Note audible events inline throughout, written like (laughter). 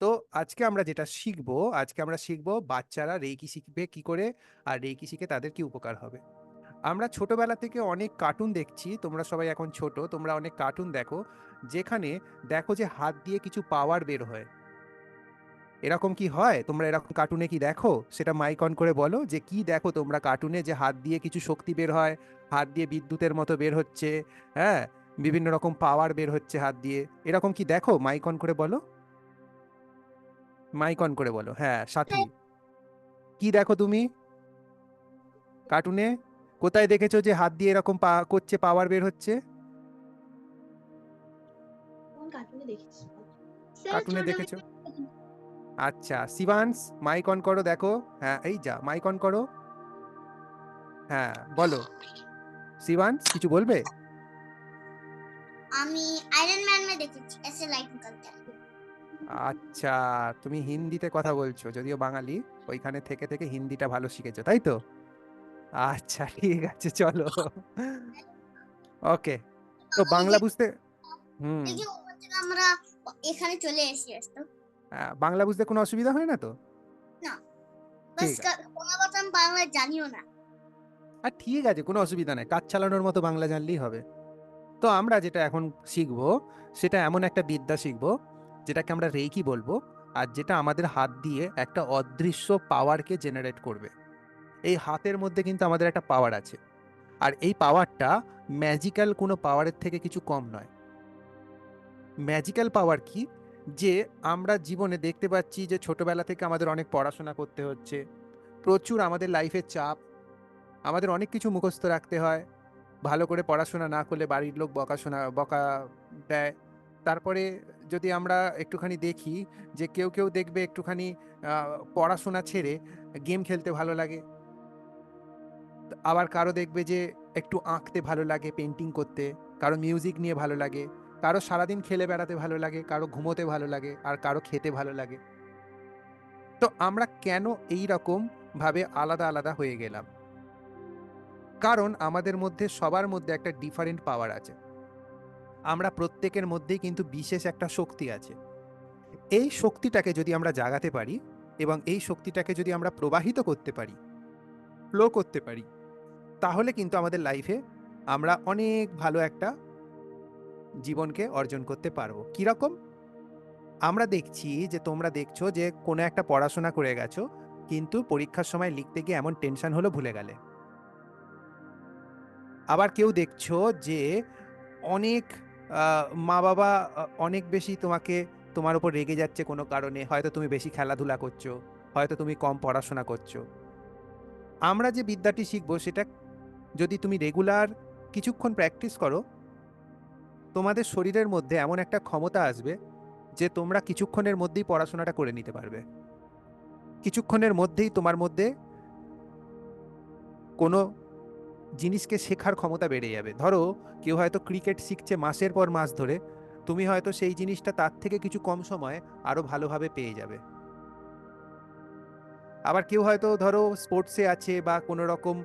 তো আজকে আমরা যেটা শিখব, আজকে আমরা শিখব বাচ্চারা রেকি শিখবে কি করে? আর রেকি শিখে তাদের কি উপকার হবে? আমরা ছোটবেলা থেকে অনেক কার্টুন দেখছি। তোমরা সবাই এখন ছোট। তোমরা অনেক কার্টুন দেখো। যেখানে দেখো যে হাত দিয়ে কিছু পাওয়ার বের হয়। এরকম কি হয়? তোমরা এরকম কার্টুনে কি দেখো? সেটা মাইক অন করে বলো যে কি দেখো তোমরা কার্টুনে যে হাত দিয়ে কিছু শক্তি বের হয়, হাত দিয়ে বিদ্যুতের মতো বের হচ্ছে, হ্যাঁ? বিভিন্ন রকম পাওয়ার বের হচ্ছে হাত দিয়ে। এরকম কি দেখো? মাইক অন করে বলো। মাইক অন করে বলো। হ্যাঁ সাথী। কি দেখো তুমি? কার্টুনে কোথায় দেখেছ যে হাত দিয়ে এরকম পা করছে পাওয়ার বের হচ্ছে? কার্টুনে দেখেছ? আচ্ছা শিবাংশ মাইক অন করো দেখো। হ্যাঁ এই যা মাইক অন করো। হ্যাঁ বলো। শিবাংশ কিছু বলবে? আমি আয়রন ম্যান দেখেছি এসে লাইট করতে আচ্ছা, তুমি হিন্দিতে কথা বলছো। যদিও বাঙালি, ওইখানে থেকে, থেকে হিন্দিটা ভালো শিখেছো, তাই তো? আচ্ছা, (laughs) ঠিক আছে চলো। ওকে। তো বাংলা বুঝতে হুম, আমরা এখানে চলে এসেছি আসতো বাংলা বুঝতে কোনো অসুবিধা হয় না তো? বাস বাংলা জানিও না আর ঠিক আছে কোনো অসুবিধা নাই কাজ চালানোর মতো বাংলা জানলেই হবে তো আমরা যেটা এখন শিখব সেটা এমন একটা বিদ্যা শিখব যেটাকে আমরা রেকি বলব, আর যেটা আমাদের হাত দিয়ে একটা অদৃশ্য পাওয়ারকে জেনারেট করবে। এই হাতের মধ্যে কিন্তু আমাদের একটা পাওয়ার আছে। আর এই পাওয়ারটা ম্যাজিক্যাল কোনো পাওয়ারের থেকে কিছু কম নয়। ম্যাজিক্যাল পাওয়ার কি? যে আমরা জীবনে দেখতে পাচ্ছি যে ছোটবেলা থেকে আমাদের অনেক পড়াশোনা করতে হচ্ছে, প্রচুর আমাদের লাইফের চাপ, আমাদের অনেক কিছু মুখস্থ রাখতে হয়, ভালো করে পড়াশোনা না করলে বাড়ির লোক বকাশোনা, বকা দেয়, তারপরে যদি আমরা একটুখানি দেখি যে কেউ কেউ দেখবে একটুখানি পড়াশোনা ছেড়ে গেম খেলতে ভালো লাগে। আবার কারও দেখবে যে একটু আঁকতে ভালো লাগে পেন্টিং করতে, কারও মিউজিক নিয়ে ভালো লাগে, কারও সারাদিন খেলে বেড়াতে ভালো লাগে, কারও ঘুমোতে ভালো লাগে, আর কারও খেতে ভালো লাগে। তো আমরা কেন এই রকম ভাবে আলাদা আলাদা হয়ে গেলাম? কারণ আমাদের মধ্যে সবার মধ্যে একটা ডিফারেন্ট পাওয়ার আছে। আমরা প্রত্যেকের মধ্যেই কিন্তু বিশেষ একটা শক্তি আছে। এই শক্তিটাকে যদি আমরা জাগাতে পারি এবং এই শক্তিটাকে যদি আমরা প্রবাহিত করতে পারি ফ্লো করতে পারি, তাহলে কিন্তু আমাদের লাইফে আমরা অনেক ভালো একটা জীবনকে অর্জন করতে পারব। কীরকম? আমরা দেখছি যে তোমরা দেখছ যে কোনো একটা পড়াশোনা করে গেছো, কিন্তু পরীক্ষার সময় লিখতে গিয়ে এমন টেনশন হলো ভুলে গেলে। আবার কেউ দেখছ যে অনেক মা বাবা অনেক বেশি তোমাকে, তোমার উপর রেগে যাচ্ছে কোনো কারণে। হয়তো তুমি বেশি খেলাধুলা করছ, হয়তো তুমি কম পড়াশোনা করছ। আমরা যে বিদ্যাটি শিখব, সেটা যদি তুমি রেগুলার কিছুক্ষণ প্র্যাকটিস করো, তোমাদের শরীরের মধ্যে এমন একটা ক্ষমতা আসবে যে তোমরা কিছুক্ষণের মধ্যেই পড়াশোনাটা করে নিতে পারবে। কিছুক্ষণের মধ্যেই তোমার মধ্যে কোনো জিনিসকে শেখার ক্ষমতা বেড়ে যাবে। ধরো, কেউ হয়তো ক্রিকেট শিখছে মাসের পর মাস ধরে। তুমি হয়তো সেই জিনিসটা তার থেকে কিছু কম সময়ে আরও ভালোভাবে পেয়ে যাবে। আবার কেউ হয়তো ধরো স্পোর্টসে আছে বা কোনো রকম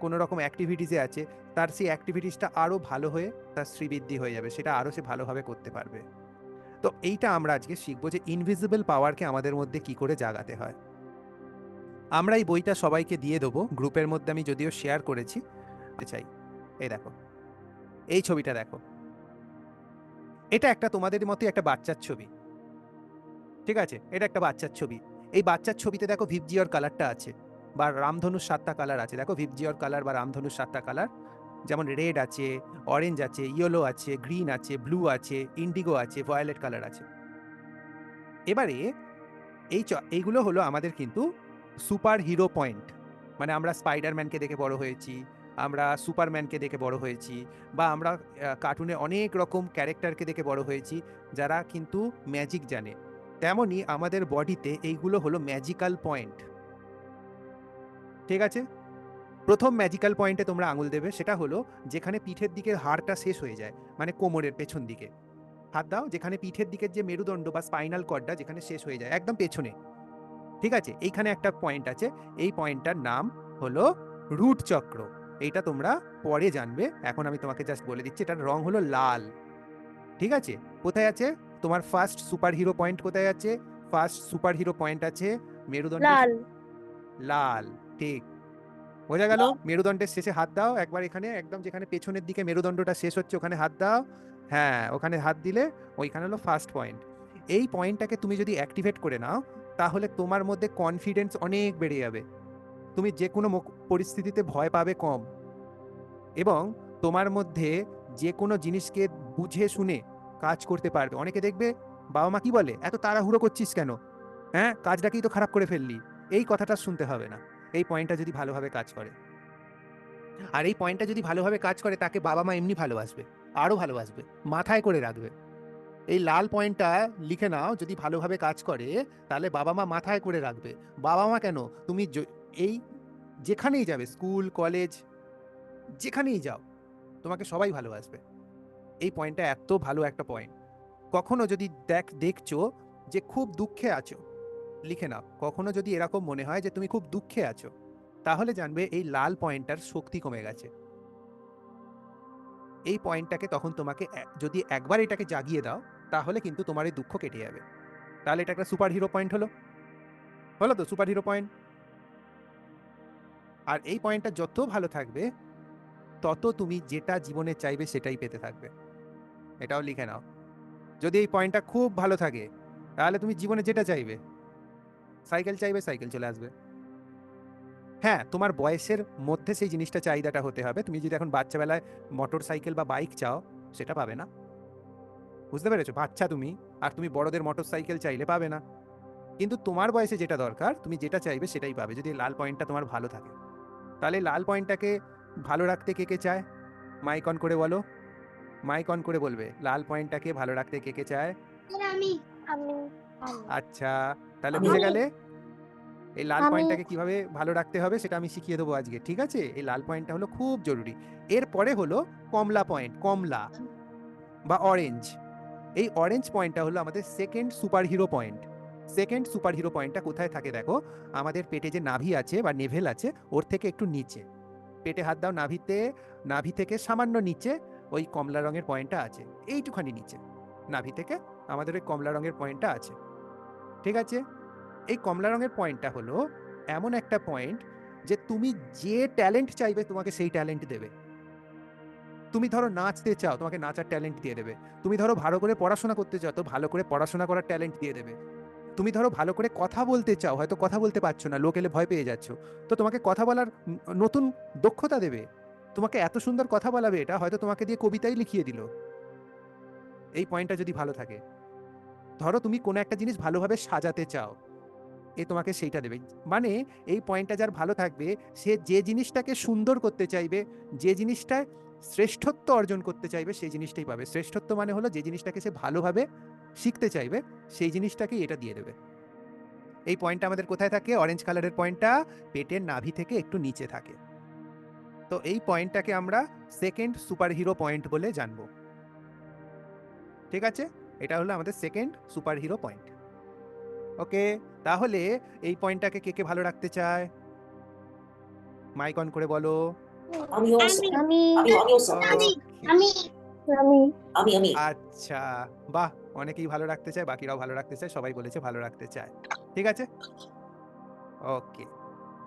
কোনো রকম অ্যাক্টিভিটিসে আছে, তার সেই অ্যাক্টিভিটিসটা আরও ভালো হয়ে তার শ্রীবৃদ্ধি হয়ে যাবে, সেটা আরও সে ভালোভাবে করতে পারবে। তো এইটা আমরা আজকে শিখব যে ইনভিজিবল পাওয়ারকে আমাদের মধ্যে কি করে জাগাতে হয়। আমরা এই বইটা সবাইকে দিয়ে দেবো। গ্রুপের মধ্যে আমি যদিও শেয়ার করেছি চাই। এই দেখো, এই ছবিটা দেখো। এটা একটা তোমাদের মতো একটা বাচ্চার ছবি। ঠিক আছে? এটা একটা বাচ্চার ছবি। এই বাচ্চার ছবিতে দেখো ভিপজিওর কালারটা আছে বা রামধনুর সাতটা কালার আছে। দেখো ভিপজিওর কালার বা রামধনুর সাতটা কালার যেমন রেড আছে অরেঞ্জ আছে ইয়েলো আছে গ্রিন আছে ব্লু আছে ইন্ডিগো আছে ভয়োলেট কালার আছে। এবারে এই এইগুলো হলো আমাদের কিন্তু সুপার হিরো পয়েন্ট। মানে আমরা স্পাইডারম্যানকে দেখে বড় হয়েছি, আমরা সুপারম্যানকে দেখে বড় হয়েছি, বা আমরা কার্টুনে অনেক রকম ক্যারেক্টারকে দেখে বড় হয়েছি, যারা কিন্তু ম্যাজিক জানে। তেমনই আমাদের বডিতে এইগুলো হলো ম্যাজিক্যাল পয়েন্ট। ঠিক আছে? প্রথম ম্যাজিক্যাল পয়েন্টে তোমরা আঙুল দেবে, সেটা হলো যেখানে পিঠের দিকের হাড়টা শেষ হয়ে যায় মানে কোমরের পেছন দিকে। হাত দাও, যেখানে পিঠের দিকের যে মেরুদণ্ড বা স্পাইনাল কর্ডটা, যেখানে শেষ হয়ে যায়, একদম পেছনে। ঠিক আছে? এইখানে একটা পয়েন্ট আছে। এই পয়েন্টটার নাম হলো রুট চক্র। এইটা তোমরা পরে জানবে। এখন আমি তোমাকে জাস্ট বলে দিচ্ছি এটার রং হলো লাল। ঠিক আছে? কোথায় আছে? তোমার ফার্স্ট সুপার হিরো পয়েন্ট কোথায় আছে? ফার্স্ট সুপার হিরো পয়েন্ট আছে মেরুদণ্ড লাল। লাল ঠিক। বোঝা গেল? মেরুদণ্ডের শেষে হাত দাও। একবার এখানে একদম যেখানে পেছনের দিকে মেরুদণ্ডটা শেষ হচ্ছে ওখানে হাত দাও। হ্যাঁ ওখানে হাত দিলে ওইখানে হলো ফার্স্ট পয়েন্ট এই পয়েন্টটাকে তুমি যদি অ্যাক্টিভেট করে নাও তাহলে তোমার মধ্যে কনফিডেন্স অনেক বেড়ে যাবে। তুমি যে কোনো পরিস্থিতিতে ভয় পাবে কম। এবং তোমার মধ্যে যে কোনো জিনিসকে বুঝে শুনে কাজ করতে পারবে। অনেকে দেখবে, বাবা মা কি বলে? এত তাড়াহুড়ো করছিস কেন? হ্যাঁ কাজটাকেই তো খারাপ করে ফেললি। এই কথাটা শুনতে হবে না। এই পয়েন্টটা যদি ভালোভাবে কাজ করে। আর এই পয়েন্টটা যদি ভালোভাবে কাজ করে, তাকে বাবা মা এমনি ভালোবাসবে। আরও ভালোবাসবে। মাথায় করে রাখবে। এই লাল পয়েন্টটা লিখে নাও, যদি ভালোভাবে কাজ করে, তাহলে বাবা মা মাথায় করে রাখবে। বাবা মা কেন? তুমি এই যেখানেই যাবে, স্কুল, কলেজ, যেখানেই যাও, তোমাকে সবাই ভালোবাসবে। এই পয়েন্টটা এত ভালো একটা পয়েন্ট। কখনো যদি দেখ, দেখছ যে খুব দুঃখে আছো, লিখে নাও। কখনো যদি এরকম মনে হয় যে তুমি খুব দুঃখে আছো, তাহলে জানবে এই লাল পয়েন্টটার শক্তি কমে গেছে। এই পয়েন্টটাকে তখন তোমাকে যদি একবার এটাকে জাগিয়ে দাও, তাহলে কিন্তু তোমার এই দুঃখ কেটে যাবে। তাহলে এটা একটা সুপার হিরো পয়েন্ট হলো। হলো তো সুপার হিরো পয়েন্ট আর এই পয়েন্টটা যত ভালো থাকবে, তত তুমি যেটা জীবনে চাইবে সেটাই পেতে থাকবে। এটাও লিখে নাও। যদি এই পয়েন্টটা খুব ভালো থাকে, তাহলে তুমি জীবনে যেটা চাইবে, সাইকেল চাইবে, সাইকেল চলে আসবে। হ্যাঁ তোমার বয়সের মধ্যে সেই জিনিসটা চাহিদাটা হতে হবে। তুমি যদি এখন বাচ্চাবেলায় মোটর সাইকেল বা বাইক চাও সেটা পাবে না। বুঝতে পেরেছ? বাচ্চা তুমি আর তুমি বড়দের মোটর সাইকেল চাইলে পাবে না। কিন্তু তোমার বয়সে যেটা দরকার তুমি যেটা চাইবে সেটাই পাবে যদি লাল পয়েন্টটা তোমার ভালো থাকে। তাহলে লাল পয়েন্টটাকে ভালো রাখতে কে কে চায়? মাইক অন করে বলো। মাইক অন করে বলবে লাল পয়েন্টটাকে ভালো রাখতে কে কে চায়? আমি আমি আচ্ছা তাহলে বুঝে গেলে? এই লাল পয়েন্টটাকে কীভাবে ভালো রাখতে হবে সেটা আমি শিখিয়ে দেবো আজকে ঠিক আছে? এই লাল পয়েন্টটা হলো খুব জরুরি। এরপরে হলো কমলা পয়েন্ট কমলা বা অরেঞ্জ এই অরেঞ্জ পয়েন্টটা হলো আমাদের second superhero point second superhero পয়েন্টটা কোথায় থাকে দেখো? আমাদের পেটে যে নাভি আছে বা নেভেল আছে ওর থেকে একটু নিচে। পেটে হাত দাও নাভিতে নাভি থেকে সামান্য নিচে ওই কমলা রঙের পয়েন্টটা আছে। এইটুখানি নিচে। নাভি থেকে আমাদের ওই কমলা রঙের পয়েন্টটা আছে। ঠিক আছে? এই কমলা রঙের পয়েন্টটা হলো, এমন একটা পয়েন্ট যে তুমি যে ট্যালেন্ট চাইবে তোমাকে সেই ট্যালেন্ট দেবে। তুমি ধরো নাচতে চাও, তোমাকে নাচার ট্যালেন্ট দিয়ে দেবে। তুমি ধরো ভালো করে পড়াশোনা করতে চাও, তো ভালো করে পড়াশোনা করার ট্যালেন্ট দিয়ে দেবে। তুমি ধরো ভালো করে কথা বলতে চাও, হয়তো কথা বলতে পারছ না, লোক এলে ভয় পেয়ে যাচ্ছ, তো তোমাকে কথা বলার নতুন দক্ষতা দেবে। তোমাকে এত সুন্দর কথা বলাবে, এটা হয়তো তোমাকে দিয়ে কবিতাই লিখিয়ে দিল। এই পয়েন্টটা যদি ভালো থাকে। ধরো তুমি কোনো একটা জিনিস ভালোভাবে সাজাতে চাও। এ তোমাকে সেইটা দেবে। মানে এই পয়েন্টটা যার ভালো থাকবে, সে যে জিনিসটাকে সুন্দর করতে চাইবে, যে জিনিসটায় শ্রেষ্ঠত্ব অর্জন করতে চাইবে, সেই জিনিসটাই পাবে। শ্রেষ্ঠত্ব মানে হলো যে জিনিসটাকে সে ভালোভাবে শিখতে চাইবে, সেই জিনিসটাকেই এটা দিয়ে দেবে। এই পয়েন্টটা আমাদের কোথায় থাকে? অরেঞ্জ কালারের পয়েন্টটা পেটের নাভি থেকে একটু নিচে থাকে। তো এই পয়েন্টটাকে আমরা সেকেন্ড সুপার হিরো পয়েন্ট বলে জানব। ঠিক আছে? এটা হলো আমাদের second superhero point okay তাহলে এই পয়েন্টটাকে কে কে ভালো রাখতে চায়? মাইক অন করে বলো। আমি আমি আমি আমি আমি আমি আচ্ছা বাহ অনেকেই ভালো রাখতে চায় বাকিরাও ভালো রাখতে চায় সবাই বলেছে ভালো রাখতে চায়। ঠিক আছে? ওকে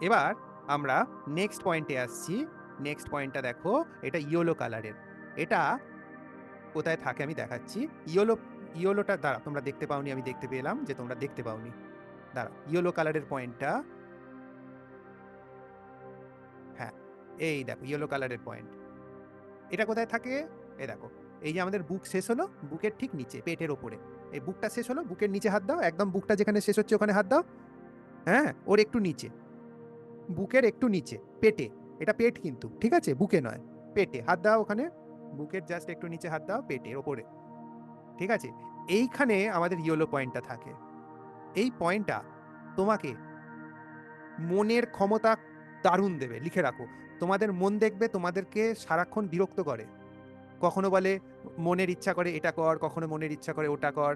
এবার আমরা নেক্সট পয়েন্টে আসছি। নেক্সট পয়েন্টটা দেখো এটা ইয়েলো কালারের এটা কোথায় থাকে আমি দেখাচ্ছি। ইয়েলো ইয়েলোটা দাঁড়া তোমরা দেখতে পাওনি, আমি দেখতে পেলাম যে তোমরা দেখতে পাওনি। দাঁড়া ইয়েলো কালারের পয়েন্টটা। হ্যাঁ এই দেখো, ইয়েলো কালারের পয়েন্ট। এটা কোথায় থাকে? এ দেখো, এই যে আমাদের বুক শেষ হলো, বুকের ঠিক নিচে, পেটের ওপরে। এই বুকটা শেষ হলো, বুকের নিচে হাত দাও, একদম বুকটা যেখানে শেষ হচ্ছে ওখানে হাত দাও। হ্যাঁ ওর একটু নিচে। বুকের একটু নিচে, পেটে। এটা পেট কিন্তু, ঠিক আছে? বুকে নয়, পেটে। হাত দাও ওখানে, বুকের জাস্ট একটু নিচে হাত দাও, পেটের ওপরে। ঠিক আছে? এইখানে আমাদের ইয়েলো পয়েন্টটা থাকে। এই পয়েন্টটা তোমাকে মনের ক্ষমতা দারুণ দেবে, লিখে রাখো। তোমাদের মন দেখবে, তোমাদেরকে সারাক্ষণ বিরক্ত করে। কখনো বলে, মনের ইচ্ছা করে এটা কর কখনো মনের ইচ্ছা করে ওটা কর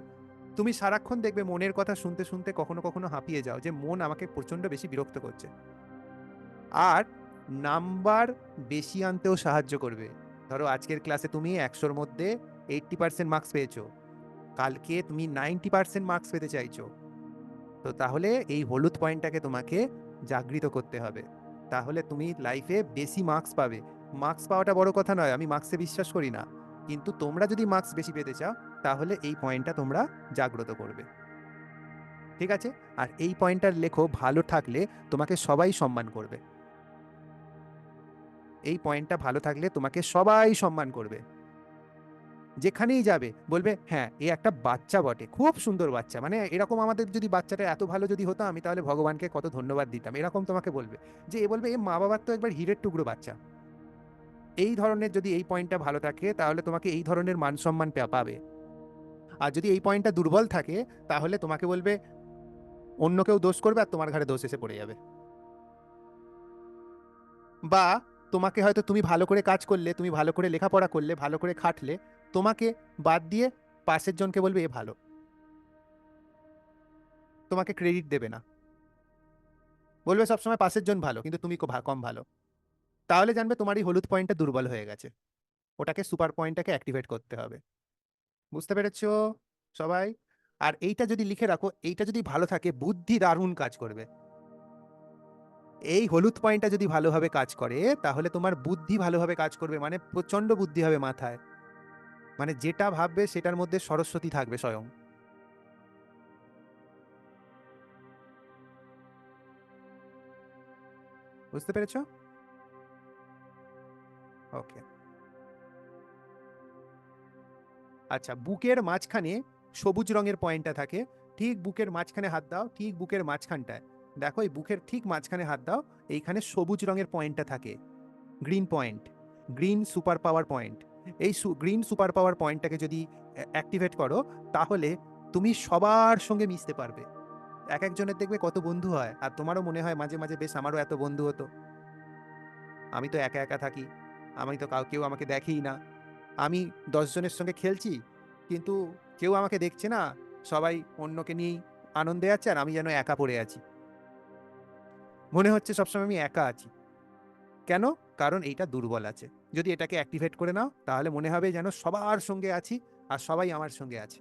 তুমি সারাক্ষণ দেখবে, মনের কথা শুনতে শুনতে কখনো কখনো হাঁপিয়ে যাও, যে মন আমাকে প্রচণ্ড বেশি বিরক্ত করছে। আর নাম্বার বেশি আনতেও সাহায্য করবে। ধরো, আজকের ক্লাসে তুমি একশোর মধ্যে এইট্টি পার্সেন্ট মার্কস পেয়েছ। কালকে তুমি নাইনটি পার্সেন্ট মার্কস পেতে চাইছো। তো তাহলে এই হলুদ পয়েন্টটাকে তোমাকে জাগৃত করতে হবে। তাহলে তুমি লাইফে বেশি মার্কস পাবে। মার্কস পাওয়াটা বড় কথা নয়, আমি মার্কসে বিশ্বাস করি না। কিন্তু তোমরা যদি মার্কস বেশি পেতে চাও, তাহলে এই পয়েন্টটা তোমরা জাগ্রত করবে। ঠিক আছে? আর এই পয়েন্টটার লেখো, ভালো থাকলে তোমাকে সবাই সম্মান করবে। এই পয়েন্টটা ভালো থাকলে তোমাকে সবাই সম্মান করবে। যেখানেই যাবে, বলবে হ্যাঁ এ একটা বাচ্চা বটে, খুব সুন্দর বাচ্চা। মানে এরকম আমাদের যদি বাচ্চাটা এত ভালো যদি হতো, আমি তাহলে ভগবানকে কত ধন্যবাদ দিতাম। এরকম তোমাকে বলবে যে, এ বলবে, এ মা বাবার তো একবার হীরের টুকরো বাচ্চা। এই ধরনের যদি এই পয়েন্টটা ভালো থাকে, তাহলে তোমাকে এই ধরনের মান সম্মান পাবে। আর যদি এই পয়েন্টটা দুর্বল থাকে, তাহলে তোমাকে বলবে, অন্য কেউ দোষ করবে আর তোমার ঘাড়ে দোষ এসে পড়ে যাবে। বা তোমাকে হয়তো তুমি ভালো করে কাজ করলে, তুমি ভালো করে লেখাপড়া করলে, ভালো করে খাটলে তোমাকে বাদ দিয়ে পাশের জনকে বলবে, এ ভালো। তোমাকে ক্রেডিট দেবে না। বলবে, সবসময় পাশের জন ভালো, কিন্তু তুমি কম ভালো। তাহলে জানবে তোমার এই হলুদ পয়েন্টটা দুর্বল হয়ে গেছে। ওটাকে সুপার পয়েন্টটাকে অ্যাক্টিভেট করতে হবে। বুঝতে পেরেছ সবাই? আর এইটা যদি লিখে রাখো, এইটা যদি ভালো থাকে, বুদ্ধি দারুণ কাজ করবে। এই হলুদ পয়েন্টটা যদি ভালোভাবে কাজ করে, তাহলে তোমার বুদ্ধি ভালোভাবে কাজ করবে মানে প্রচণ্ড বুদ্ধি হবে মাথায়। মানে যেটা ভাববে সেটার মধ্যে সরস্বতী থাকবে স্বয়ং। বুঝতে পেরেছ? ওকে। আচ্ছা বুকের মাঝখানে সবুজ রঙের পয়েন্টটা থাকে। ঠিক বুকের মাঝখানে হাত দাও, ঠিক বুকের মাঝখানটায়। দেখো, এই বুকের ঠিক মাঝখানে হাত দাও, এইখানে সবুজ রঙের পয়েন্টটা থাকে। Green point, green superpower point. এই গ্রিন সুপার পাওয়ার পয়েন্টটাকে যদি অ্যাক্টিভেট করো, তাহলে তুমি সবার সঙ্গে মিশতে পারবে। এক একজনের দেখবে কত বন্ধু হয়, আর তোমারও মনে হয় মাঝে মাঝে, বেশ, আমারও এত বন্ধু হতো। আমি তো একা একা থাকি, আমি তো কাউ, কেউ আমাকে দেখেই না। আমি দশজনের সঙ্গে খেলছি, কিন্তু কেউ আমাকে দেখছে না। সবাই অন্যকে নিয়েই আনন্দে আছে, আর আমি যেন একা পড়ে আছি। মনে হচ্ছে সবসময় আমি একা আছি। কেন? কারণ এইটা দুর্বল আছে। যদি এটাকে অ্যাক্টিভেট করে নাও, তাহলে মনে হবে যেন সবার সঙ্গে আছি আর সবাই আমার সঙ্গে আছে।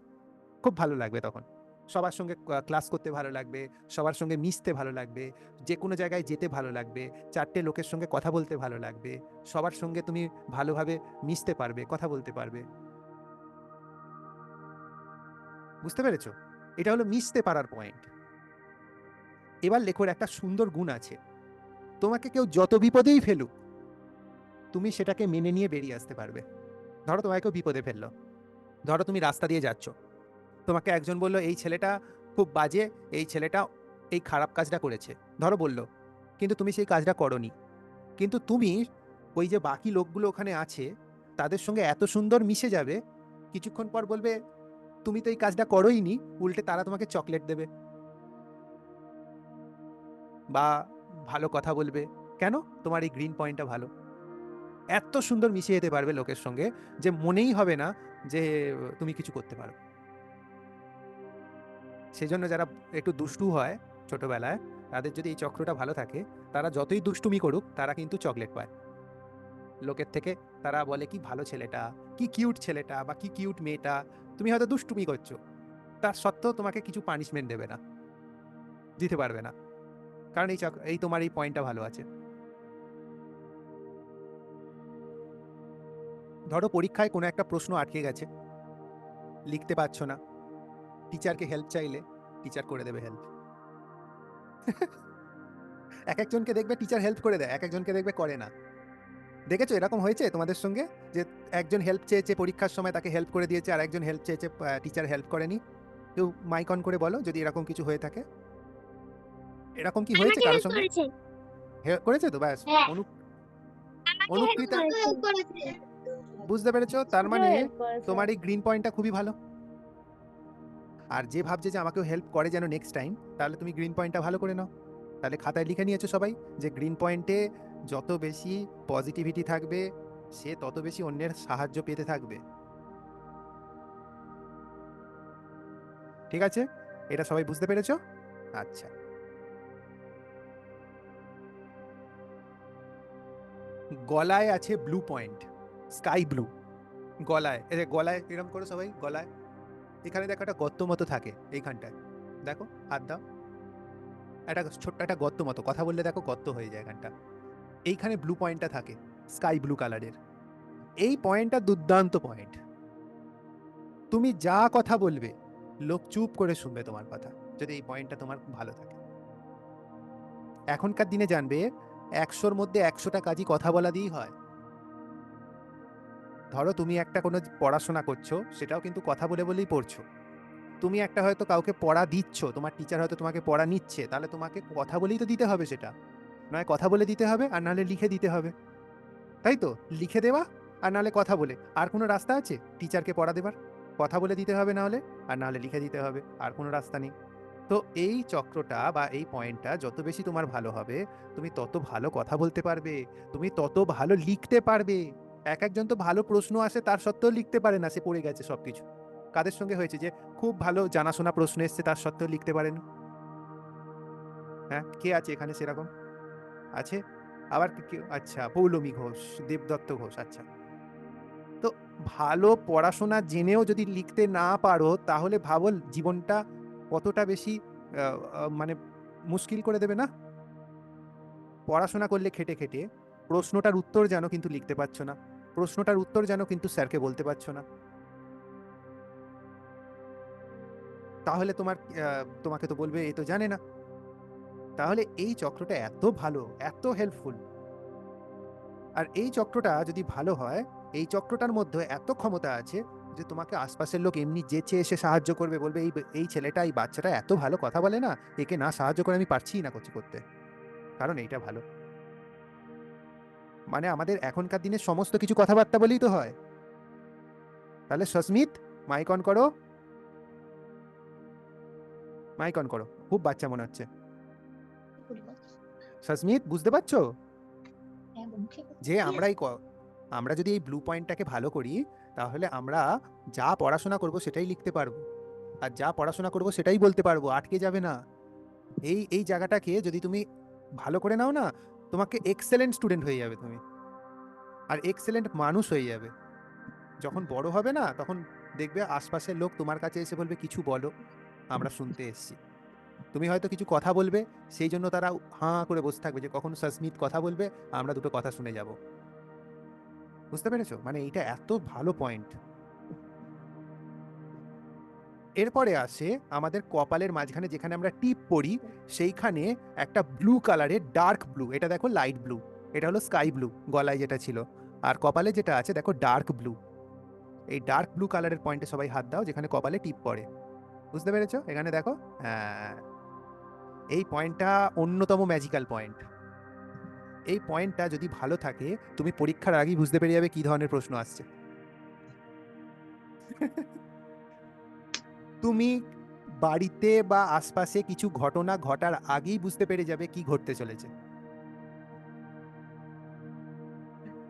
খুব ভালো লাগবে তখন। সবার সঙ্গে ক্লাস করতে ভালো লাগবে, সবার সঙ্গে মিশতে ভালো লাগবে যে কোনো জায়গায় যেতে ভালো লাগবে, চারটে লোকের সঙ্গে কথা বলতে ভালো লাগবে, সবার সঙ্গে তুমি ভালোভাবে মিশতে পারবে, কথা বলতে পারবে। বুঝতে পেরেছ? এটা হলো মিশতে পারার পয়েন্ট এবার লেখোর একটা সুন্দর গুণ আছে। তোমাকে কেউ যত বিপদেই ফেলুক তুমি সেটাকে মেনে নিয়ে বেরিয়ে আসতে পারবে। ধরো কেউ বিপদে ফেলল। ধরো তুমি রাস্তা দিয়ে যাচ্ছ। তোমাকে একজন বলল, এই ছেলেটা খুব বাজে, এই ছেলেটা এই খারাপ কাজটা করেছে। ধরো বলল, কিন্তু তুমি সেই কাজটা করনি। কিন্তু তুমি ওই যে বাকি লোকগুলো ওখানে আছে, তাদের সঙ্গে এত সুন্দর মিশে যাবে, কিছুক্ষণ পর বলবে, তুমি তো এই কাজটা করোই নি উল্টে তারা তোমাকে চকলেট দেবে। বা ভালো কথা বলবে। কেন? তোমার এই গ্রিন পয়েন্টটা ভালো। এত সুন্দর মিশে যেতে পারবে লোকের সঙ্গে যে মনেই হবে না যে, তুমি কিছু করতে পারো। সেজন্য যারা একটু দুষ্টু হয় ছোটবেলায়, তাদের যদি এই চক্রটা ভালো থাকে, তারা যতই দুষ্টুমি করুক, তারা কিন্তু চকলেট পায়। লোকের থেকে তারা বলে, কি ভালো ছেলেটা, কি কিউট ছেলেটা বা কি কিউট মেয়েটা, তুমি হয়তো দুষ্টুমি করছ। তার সত্ত্বেও তোমাকে কিছু পানিশমেন্ট দেবে না, দিতে পারবে না। কারণ এই এই তোমার এই পয়েন্টটা ভালো আছে। ধরো পরীক্ষায় কোনো একটা প্রশ্ন আটকে গেছে। লিখতে পারছ না। টিচারকে হেল্প চাইলে টিচার করে দেবে হেল্প এক একজনকে দেখবে টিচার হেল্প করে দেয় এক একজনকে দেখবে করে না। দেখেছ এরকম হয়েছে তোমাদের সঙ্গে? যে একজন হেল্প চেয়েছে পরীক্ষার সময় তাকে হেল্প করে দিয়েছে আর একজন হেল্প চেয়েছে টিচার হেল্প করেনি। কেউ মাইক অন করে বলো যদি এরকম কিছু হয়ে থাকে। এরকম কি হয়েছে কারোর সঙ্গে? করেছে। তো? ব্যাস হ্যাঁ। বুঝতে পেরেছ? তার মানে তোমার এই গ্রিন পয়েন্টটা খুবই ভালো। আর যে ভাবছে যে আমাকেও হেল্প করে যেন নেক্সট টাইম তাহলে তুমি গ্রিন পয়েন্টটা ভালো করে নাও। তাহলে খাতায় লিখে নিয়েছো সবাই যে গ্রিন পয়েন্টে যত বেশি পজিটিভিটি থাকবে সে তত বেশি অন্যের সাহায্য পেতে থাকবে। ঠিক আছে? এটা সবাই বুঝতে পেরেছ? আচ্ছা। গলায় আছে ব্লু পয়েন্ট স্কাই ব্লু। গলায়, এই যে গলায় এরকম করো সবাই? গলায়। এখানে দেখো একটা গর্ত মতো থাকে এইখানটায়। দেখো, হাত দাও। একটা ছোট্ট একটা গর্ত মতো। কথা বললে দেখো গর্ত হয়ে যায় এখানটা। এইখানে ব্লু পয়েন্টটা থাকে, স্কাই ব্লু কালারের। এই পয়েন্টটা দুর্দান্ত পয়েন্ট। তুমি যা কথা বলবে, লোক চুপ করে শুনবে তোমার কথা, যদি এই পয়েন্টটা তোমার ভালো থাকে। এখনকার দিনে জানবে, একশোর মধ্যে একশোটা কাজই কথা বলা দিয়েই হয়। ধরো তুমি একটা কোনো পড়াশোনা করছ, সেটাও কিন্তু কথা বলে বলেই পড়ছো। তুমি একটা হয়তো কাউকে পড়া দিচ্ছ, তোমার টিচার হয়তো তোমাকে পড়া নিচ্ছে, তাহলে তোমাকে কথা বলেই তো দিতে হবে সেটা। নয় কথা বলে দিতে হবে আর নাহলে লিখে দিতে হবে। তাই তো? লিখে দেওয়া আর নাহলে কথা বলে। আর কোনো রাস্তা আছে টিচারকে পড়া দেবার? কথা বলে দিতে হবে না হলে আর নাহলে লিখে দিতে হবে, আর কোনো রাস্তা নেই। তো এই চক্রটা বা এই পয়েন্টটা যত বেশি তোমার ভালো হবে, তুমি তত ভালো কথা বলতে পারবে, তুমি তত ভালো লিখতে পারবে। এক একজন তো ভালো প্রশ্ন আসে, তার সত্ত্বেও লিখতে পারে না, সে পড়ে গেছে সব কিছু কাদের সঙ্গে হয়েছে যে, খুব ভালো জানাশোনা প্রশ্ন এসছে, তার সত্ত্বেও লিখতে পারেন? হ্যাঁ কে আছে এখানে সেরকম? আছে? আবার আচ্ছা পৌলমী ঘোষ, দেবদত্ত ঘোষ আচ্ছা। তো ভালো পড়াশোনা জেনেও যদি লিখতে না পারো, তাহলে ভাবো জীবনটা কতটা বেশি মানে মুশকিল করে দেবে না? পড়াশোনা করলে খেটে খেটে, প্রশ্নটার উত্তর জানো কিন্তু লিখতে পারছ না। প্রশ্নটার উত্তর জানো কিন্তু স্যারকে বলতে পারছ না। তাহলে তোমার তোমাকে তো বলবে এই তো জানে না। তাহলে এই চক্রটা এত ভালো, এত হেল্পফুল আর এই চক্রটা যদি ভালো হয়, এই চক্রটার মধ্যে এত ক্ষমতা আছে যে তোমাকে আশপাশের লোক এমনি যেচে এসে সাহায্য করবে, বলবে, এই এই ছেলেটা, এই বাচ্চাটা এত ভালো কথা বলে না, একে না সাহায্য করে আমি পারছি না কিছু করতে। কারণ এইটা ভালো। মানে আমাদের এখনকার দিনে সমস্ত কিছু কথাবার্তা বলেই তো হয়। তাহলে সস্মিত মাইক অন করো। মাইক অন করো খুব বাচ্চা মনে হচ্ছে। সস্মিত বুঝতে পারছ? হ্যাঁ যে আমরা এই আমরা যদি এই ব্লু পয়েন্টটাকে ভালো করি তাহলে আমরা যা পড়াশোনা করব সেটাই লিখতে পারব। আর যা পড়াশোনা করব সেটাই বলতে পারব আটকে যাবে না। এই এই জায়গাটাকে যদি তুমি ভালো করে নাও না তোমাকে এক্সেলেন্ট স্টুডেন্ট হয়ে যাবে তুমি। আর এক্সেলেন্ট মানুষ হয়ে যাবে। যখন বড় হবে না, তখন দেখবে আশপাশের লোক তোমার কাছে এসে বলবে, কিছু বলো, আমরা শুনতে এসেছি। তুমি হয়তো কিছু কথা বলবে, সেই জন্য তারা হাঁ করে বসে থাকবে যে, কখন সস্মিত কথা বলবে, আমরা দুটো কথা শুনে যাব। বুঝতে পেরেছ? মানে এইটা এত ভালো পয়েন্ট এরপরে আসে আমাদের কপালের মাঝখানে যেখানে আমরা টিপ পড়ি, সেইখানে একটা ব্লু কালারের ডার্ক ব্লু এটা দেখো লাইট ব্লু এটা হলো স্কাই ব্লু গলায় যেটা ছিল। আর কপালে যেটা আছে দেখো ডার্ক ব্লু এই ডার্ক ব্লু কালারের পয়েন্টে সবাই হাত দাও, যেখানে কপালে টিপ পড়ে। বুঝতে পেরেছ? এখানে দেখো হ্যাঁ। এই পয়েন্টটা অন্যতম ম্যাজিক্যাল পয়েন্ট এই পয়েন্টটা যদি ভালো থাকে, তুমি পরীক্ষার আগেই বুঝতে পেরে যাবে কি ধরনের প্রশ্ন আসছে। তুমি বাড়িতে বা আশপাশে কিছু ঘটনা ঘটার আগেই বুঝতে পেরে যাবে কি ঘটতে চলেছে।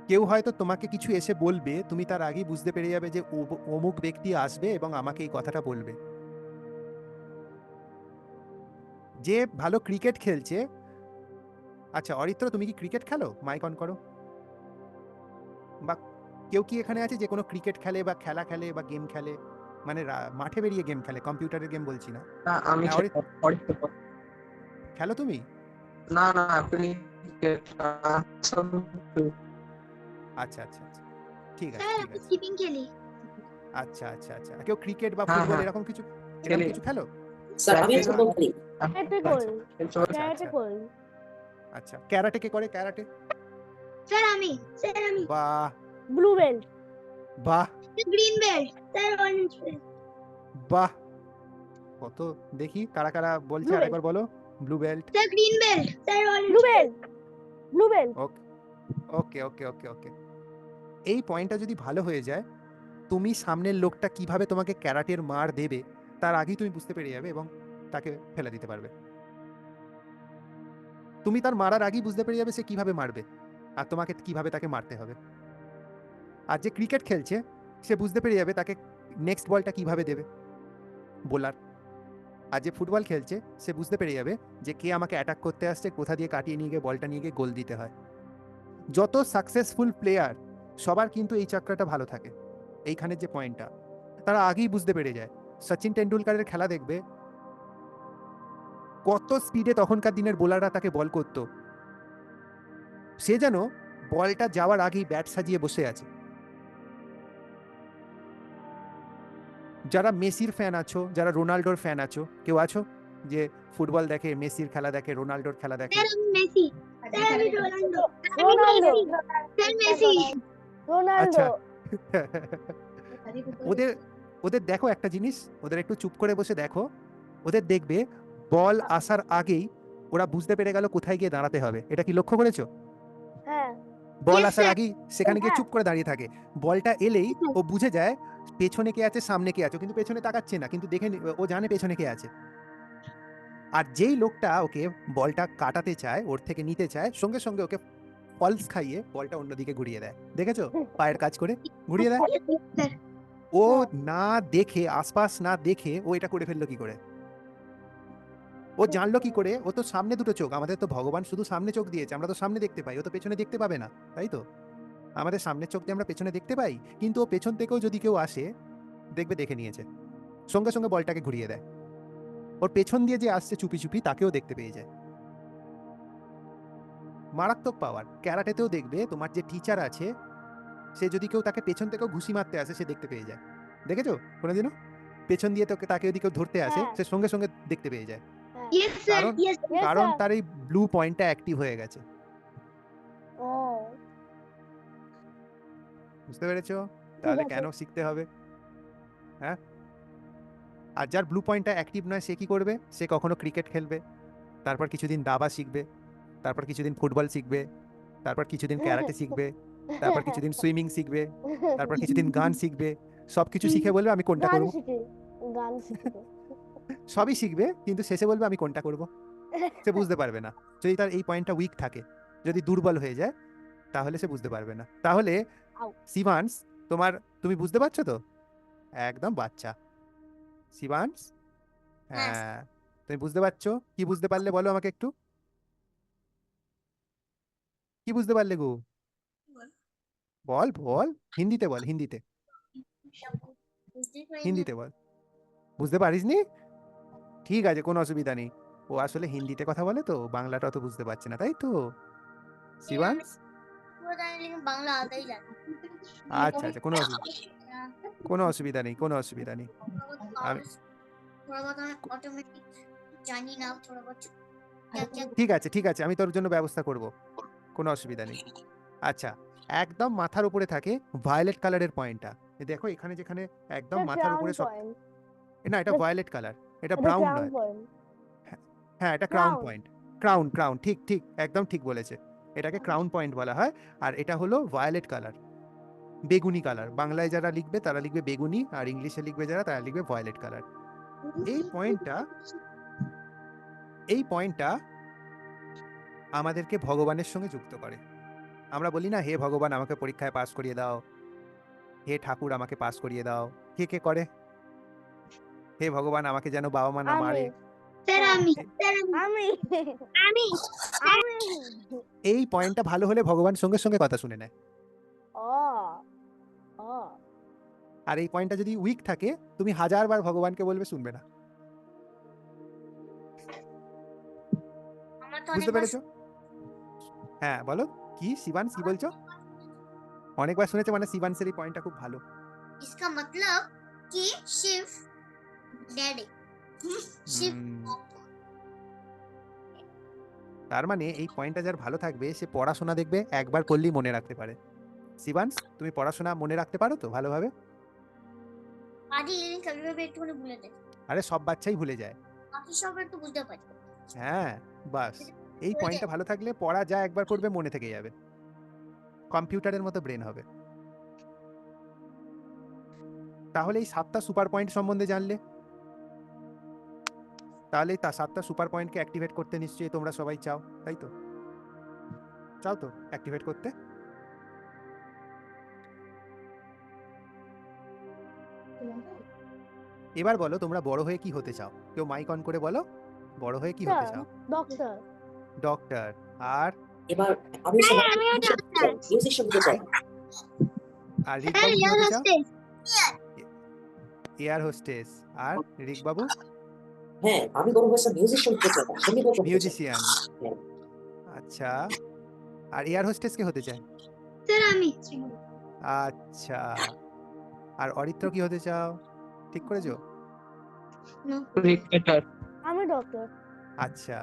কেউ হয়তো তোমাকে কিছু এসে বলবে, তুমি তার আগেই বুঝতে পেরে যাবে যে অমুক ব্যক্তি আসবে এবং আমাকে এই কথাটা বলবে। যে ভালো ক্রিকেট খেলছে আচ্ছা অরিত্র, তুমি কি ক্রিকেট খেলো? মাইক অন করো। বা কেউ কি এখানে আছে যে কোনো ক্রিকেট খেলে বা খেলা খেলে বা গেম খেলে? মানে মাঠে বেরিয়ে গেম খেলে কম্পিউটারের গেম বলছি না। আমি হ্যাঁ, খেলি- তুমি? না না আপনি আচ্ছা আচ্ছা আচ্ছা। ঠিক আছে স্যার আমি স্কিপিং খেলি। আচ্ছা আচ্ছা আচ্ছা। কেউ ক্রিকেট বা হ্যাঁ, ফুটবল হ্যাঁ। এরকম কিছু এরকম কিছু খেলো? স্যার আমি ফুটবল খেলি। ক্যারাটে আচ্ছা, ক্যারাটে আচ্ছা। করি আচ্ছা। ক্যারাটে কে করে? ক্যারাটে? স্যার আমি স্যার আমি। বাহ। ব্লু বেল্ট বাহ green belt sir orange belt বাহ কত দেখি কারা কারা বলছে. আরেকবার বলো blue belt sir green belt sir orange blue belt blue belt okay okay okay okay এই পয়েন্টটা যদি ভালো হয়ে যায় তুমি সামনের লোকটা কীভাবে তোমাকে ক্যারাটের মার দেবে তার আগেই তুমি বুঝতে পেরে যাবে এবং তাকে ফেলে দিতে পারবে। তুমি তার মারার আগেই বুঝতে পেরে যাবে সে কীভাবে মারবে আর তোমাকে কীভাবে তাকে মারতে হবে। আর যে ক্রিকেট খেলছে, সে বুঝতে পেরে যাবে তাকে নেক্সট বলটা কীভাবে দেবে। বোলার আর যে ফুটবল খেলছে, সে বুঝতে পেরে যাবে যে কে আমাকে অ্যাটাক করতে আসছে, কোথা দিয়ে কাটিয়ে নিয়ে গিয়ে বলটা নিয়ে গিয়ে গোল দিতে হয়। যত সাকসেসফুল প্লেয়ার সবার কিন্তু এই চক্রটা ভালো থাকে। এইখানের যে পয়েন্টটা তারা আগেই বুঝতে পেরে যায়। সচিন টেন্ডুলকারের খেলা দেখবে। কত স্পিডে তখনকার দিনের বোলাররা তাকে বল করত। সে যেন বলটা যাওয়ার আগেই ব্যাট সাজিয়ে বসে আছে। যারা মেসির ফ্যান আছো যারা রোনাল্ডোর ফ্যান আছো কেউ আছো? যে ফুটবল দেখে মেসির খেলা দেখে রোনাল্ডোর খেলা দেখে? আচ্ছা। ওদের ওদের দেখো একটা জিনিস ওদের একটু চুপ করে বসে দেখো। ওদের দেখবে বল আসার আগেই ওরা বুঝতে পেরে গেল কোথায় গিয়ে দাঁড়াতে হবে। এটা কি লক্ষ্য করেছ? বল আসার আগেই সেখানে গিয়ে হ্যাঁ। চুপ করে দাঁড়িয়ে থাকে। বলটা এলেই ও বুঝে যায় পেছনে কে আছে সামনে কে আছে। কিন্তু পেছনে তাকাচ্ছে না কিন্তু দেখে ও জানে পেছনে কে আছে। আর যেই লোকটা ওকে বলটা কাটাতে চায় ওর থেকে নিতে চায় সঙ্গে সঙ্গে ওকে ফলস খাইয়ে বলটা অন্যদিকে ঘুরিয়ে দেয়। দেখেছ? পায়ের কাজ করে ঘুরিয়ে দেয়। ও না দেখে আশপাশ না দেখে ও এটা করে ফেলল কি করে? ও জানলো কি করে? ও তো সামনে দুটো চোখ। আমাদের তো ভগবান শুধু সামনে চোখ দিয়েছে। আমরা তো সামনে দেখতে পাই। ও তো পেছনে দেখতে পাবে না তাই তো? আমাদের সামনের চোখ দিয়ে আমরা পেছনে দেখতে পাই কিন্তু ও পেছন থেকেও যদি কেউ আসে দেখবে দেখে নিয়েছে। সঙ্গে সঙ্গে বলটাকে ঘুরিয়ে দেয়। ওর পেছন দিয়ে যে আসছে চুপি চুপি তাকেও দেখতে পেয়ে যায়। মারাত্মক পাওয়ার ক্যারাটেতেও দেখবে তোমার যে টিচার আছে সে যদি কেউ তাকে পেছন থেকেও ঘুষি মারতে আসে সে দেখতে পেয়ে যায়। দেখেছ? কোনোদিনও? পেছন দিয়ে তোকে তাকে যদি কেউ ধরতে আসে হ্যাঁ। সে সঙ্গে সঙ্গে দেখতে পেয়ে যায়। কারণ- কারণ তার এই ব্লু পয়েন্টটা অ্যাক্টিভ হয়ে গেছে। বুঝতে পেরেছ? তাহলে কেন শিখতে হবে? হ্যাঁ? আর যার ব্লু পয়েন্টটা অ্যাক্টিভ নয় সে কি করবে? সে কখনো ক্রিকেট খেলবে। তারপর কিছুদিন দাবা শিখবে। তারপর কিছুদিন ফুটবল শিখবে। তারপর কিছুদিন ক্যারাটে শিখবে। তারপর কিছুদিন সুইমিং শিখবে। তারপর কিছুদিন গান শিখবে। সবকিছু শিখে বলবে আমি কোনটা করব? গান শিখে। সবই শিখবে কিন্তু শেষে বলবে আমি কোনটা করব? সে বুঝতে (laughs) পারবে না। যদি তার এই পয়েন্টটা উইক থাকে যদি দুর্বল হয়ে যায় তাহলে সে বুঝতে পারবে না। তাহলে। শিবাংশ তোমার তুমি বুঝতে পারছ তো? একদম বাচ্চা। শিবাংশ হ্যাঁ। হ্যাঁ। তুমি বুঝতে পারছ? কি বুঝতে পারলে বলো আমাকে একটু? কি বুঝতে পারলে গো? বল। বল হিন্দিতে বল হিন্দিতে। হিন্দিতে বল। বুঝতে পারিসনি? ঠিক আছে কোনো অসুবিধা নেই। ও আসলে হিন্দিতে কথা বলে তো বাংলাটা অত বুঝতে পারছে না তাই তো? শিবাংশ আচ্ছা আচ্ছা কোনো অসুবিধা কোনো অসুবিধা নেই কোনো অসুবিধা নেই। আমি ঠিক আছে ঠিক আছে আমি তোর জন্য ব্যবস্থা করব কোনো অসুবিধা নেই। আচ্ছা একদম মাথার উপরে থাকে ভায়োলেট কালারের পয়েন্টটা দেখো এখানে যেখানে একদম মাথার উপরে সব না এটা ভায়োলেট কালার এটা ব্রাউন নয়। পয়েন্ট হ্যাঁ এটা ক্রাউন পয়েন্ট ক্রাউন ক্রাউন ঠিক ঠিক একদম ঠিক বলেছে। এটাকে ক্রাউন পয়েন্ট বলা হয় আর এটা হলো ভায়োলেট কালার বেগুনি কালার বাংলায় যারা লিখবে তারা লিখবে বেগুনি আর ইংলিশে লিখবে যারা তারা লিখবে ভায়োলেট কালার এই পয়েন্টটা এই পয়েন্টটা আমাদেরকে ভগবানের সঙ্গে যুক্ত করে। আমরা বলি না হে ভগবান আমাকে পরীক্ষায় পাস করিয়ে দাও। হে ঠাকুর আমাকে পাস করিয়ে দাও। কে কে করে? হে ভগবান আমাকে যেন বাবা মা না আমি মারে স্যার আমি স্যার আমি আমি আমি এই পয়েন্টটা ভালো হলে ভগবান সঙ্গে সঙ্গে কথা শুনে নেয় ও ও আর এই পয়েন্টটা যদি উইক থাকে তুমি হাজারবার ভগবানকে বলবে শুনবে না আমার তো বুঝতে অনেকবার পেরেছো হ্যাঁ বলো কি শিবাংশ কি বলছো অনেকবার শুনেছে মানে শিবাংশের এই পয়েন্টটা খুব ভালো इसका मतलब कि शिव ড্যাডি (laughs) (laughs) তার মানে এই পয়েন্টটা যার ভালো থাকবে সে পড়াশোনা দেখবে একবার করলেই মনে রাখতে পারে। শিবাংশ তুমি পড়াশোনা মনে রাখতে পারো তো ভালোভাবে? আরে সব বাচ্চাই ভুলে যায়। হ্যাঁ বাস। এই পয়েন্টটা ভালো থাকলে পড়া যা একবার করবে মনে থেকে যাবে। কম্পিউটারের মতো ব্রেন হবে। তাহলে এই সাতটা সুপার পয়েন্ট সম্বন্ধে জানলে? তাহলে তা সাতটা সুপার পয়েন্টকে অ্যাক্টিভেট করতে নিশ্চয়ই তোমরা সবাই চাও তাই তো? চাও তো অ্যাক্টিভেট করতে? এবার বলো তোমরা বড় হয়ে কি হতে চাও? কেউ মাইক অন করে বলো বড় হয়ে কি হতে চাও? ডক্টর ডক্টর আর? এবার আমি আমিও ডাক্তার চাই আর স্যার রিকবাবু কি হতে চাও? এয়ার হোস্টেস আর রিক বাবু হ্যাঁ আমি কোনো ভাষা মিউজিক শুনতে চাই সংগীত মিউজিশিয়ান হ্যাঁ। আচ্ছা আর এয়ার হোস্টেস কে হতে চায় স্যার আমি আচ্ছা আর অরিত্র কি হতে চাও? ঠিক করেছ? ক্রিকেটার আমি ডক্টর আচ্ছা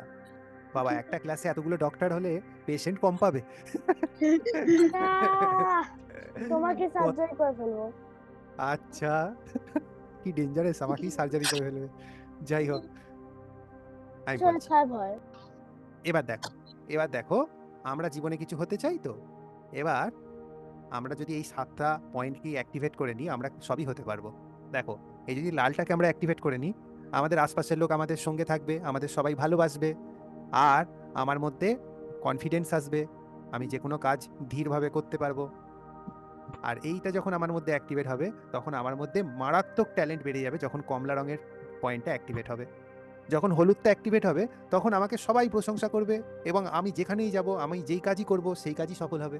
বাবা একটা ক্লাসে এতগুলো ডক্টর হলে পেশেন্ট কম পাবে। তোমাকে সার্জারি করে ফেলব। আচ্ছা কি ডেঞ্জারাস আমাকেই সার্জারি করে ফেলবে। যাই হোক আমি বলছি এবার দেখো এবার দেখো আমরা জীবনে কিছু হতে চাই তো? এবার আমরা যদি এই সাতটা পয়েন্টকে অ্যাক্টিভেট করে নিই আমরা সবই হতে পারব। দেখো এই যদি লালটাকে আমরা অ্যাক্টিভেট করে নিই আমাদের আশপাশের লোক আমাদের সঙ্গে থাকবে আমাদের সবাই ভালোবাসবে আর আমার মধ্যে কনফিডেন্স আসবে আমি যে কোনো কাজ ধীরভাবে করতে পারব। আর এইটা যখন আমার মধ্যে অ্যাক্টিভেট হবে তখন আমার মধ্যে মারাত্মক ট্যালেন্ট বেড়ে যাবে যখন কমলা রঙের পয়েন্টটা অ্যাক্টিভেট হবে। যখন হলুদটা অ্যাক্টিভেট হবে, তখন আমাকে সবাই প্রশংসা করবে এবং আমি যেখানেই যাব, আমি যেই কাজই করব, সেই কাজই সফল হবে।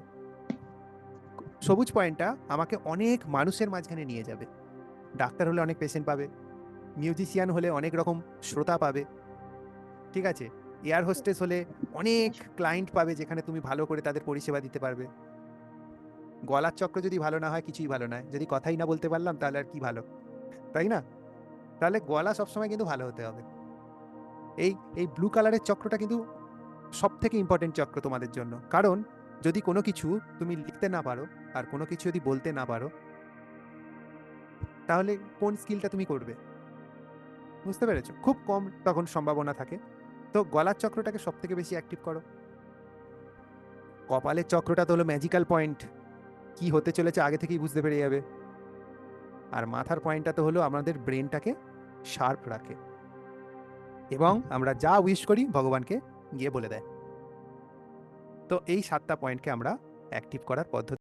সবুজ পয়েন্টটা আমাকে অনেক মানুষের মাঝখানে নিয়ে যাবে। ডাক্তার হলে অনেক পেশেন্ট পাবে মিউজিশিয়ান হলে অনেক রকম শ্রোতা পাবে। ঠিক আছে? এয়ার হোস্টেস হলে অনেক ক্লায়েন্ট পাবে যেখানে তুমি ভালো করে তাদের পরিষেবা দিতে পারবে। গলার চক্র যদি ভালো না হয়, কিছুই ভালো নয়। যদি কথাই না বলতে পারলাম, তাহলে আর কি ভালো? তাই না? তাহলে গলা সবসময় কিন্তু ভালো হতে হবে। এই এই ব্লু কালারের চক্রটা কিন্তু সব থেকে ইম্পর্টেন্ট চক্র তোমাদের জন্য। কারণ যদি কোনো কিছু তুমি লিখতে না পারো আর কোনো কিছু যদি বলতে না পারো, তাহলে কোন স্কিলটা তুমি করবে? বুঝতে পেরেছ? খুব কম তখন সম্ভাবনা থাকে। তো গলার চক্রটাকে সব থেকে বেশি অ্যাক্টিভ করো। কপালের চক্রটা তো হলো ম্যাজিক্যাল পয়েন্ট কি হতে চলেছে আগে থেকেই বুঝতে পেরে যাবে। আর মাথার পয়েন্টটা তো হলো আমাদের ব্রেনটাকে শার্প রাখে। এবং আমরা যা উইশ করি ভগবানকে গিয়ে বলে দেয়। তো এই সাতটা পয়েন্টকে আমরা অ্যাক্টিভ করার পদ্ধতি